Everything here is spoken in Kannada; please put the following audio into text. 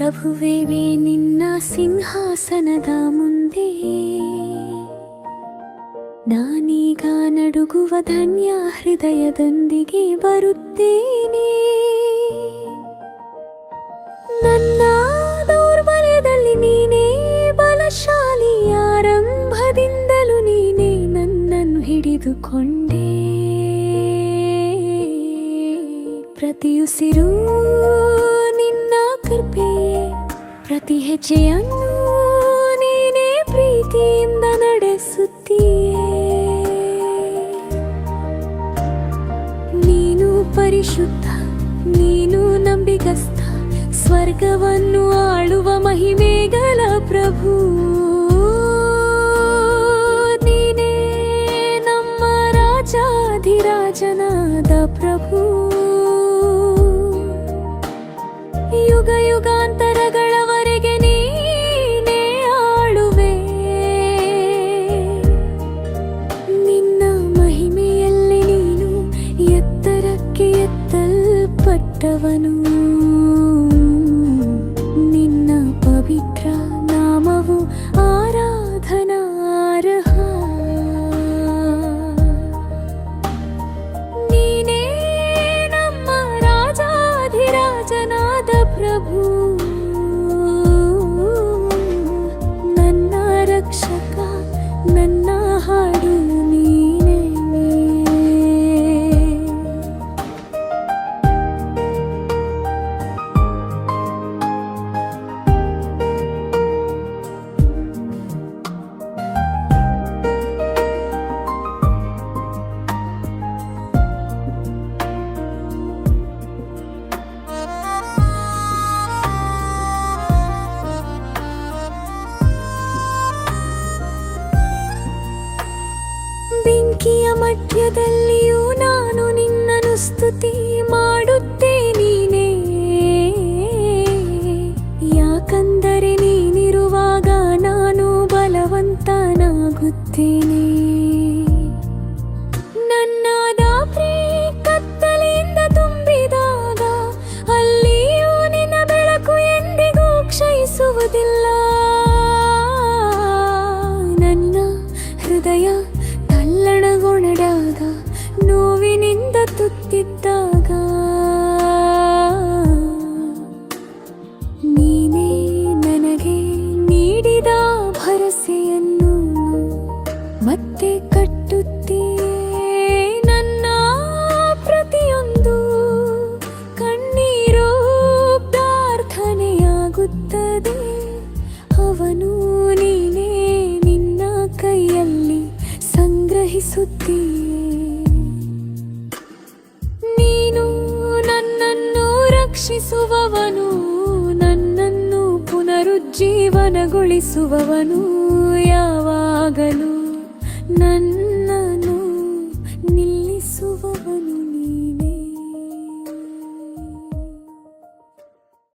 ಪ್ರಭುವೇವೇ ನಿನ್ನ ಸಿಂಹಾಸನದ ಮುಂದೆ. ನಾನೀಗ ನಡುಗುವ ಧನ್ಯ ಹೃದಯದೊಂದಿಗೆ ಬರುತ್ತೇನೆ. ನನ್ನ ದೌರ್ಬಲ್ಯದಲ್ಲಿ ನೀನೇ ಬಲಶಾಲಿ ಆರಂಭದಿಂದಲೂ ನೀನೇ ನನ್ನನ್ನು ಹಿಡಿದುಕೊಂಡೆ. ಪ್ರತಿಯುಸಿರು ಪ್ರತಿ ಹೆಜ್ಜೆಯನ್ನು ನೀನೇ ಪ್ರೀತಿಯಿಂದ ನಡೆಸುತ್ತೀಯೇ. ನೀನು ಪರಿಶುದ್ಧ ನೀನು ನಂಬಿಗಸ್ತ ಸ್ವರ್ಗವನ್ನು ಆಳುವ ಮಹಿಮೆಗಳ ಪ್ರಭು. పట్టవను. నిన్న పవిత్ర నామవు ఆరాధనారహ ಮಧ್ಯದಲ್ಲಿಯೂ ನಾನು ನಿನ್ನನ್ನು ಸ್ತುತಿ ಮಾಡುತ್ತೇ ನೀನೇ. ಯಾಕಂದರೆ ನೀನಿರುವಾಗ ನಾನು ಬಲವಂತನಾಗುತ್ತೇನೆ. ನೋವಿನಿಂದ ತುತ್ತಿದ್ದಾಗ ನೀನೇ ನನಗೆ ನೀಡಿದ ಭರಸೆಯನ್ನು ಮತ್ತೆ ಕಟ್ಟುತ್ತೀಯೇ? ರಕ್ಷಿಸುವವನು ನನ್ನನ್ನು ಪುನರುಜ್ಜೀವನಗೊಳಿಸುವವನು ಯಾವಾಗಲೂ. ನನ್ನ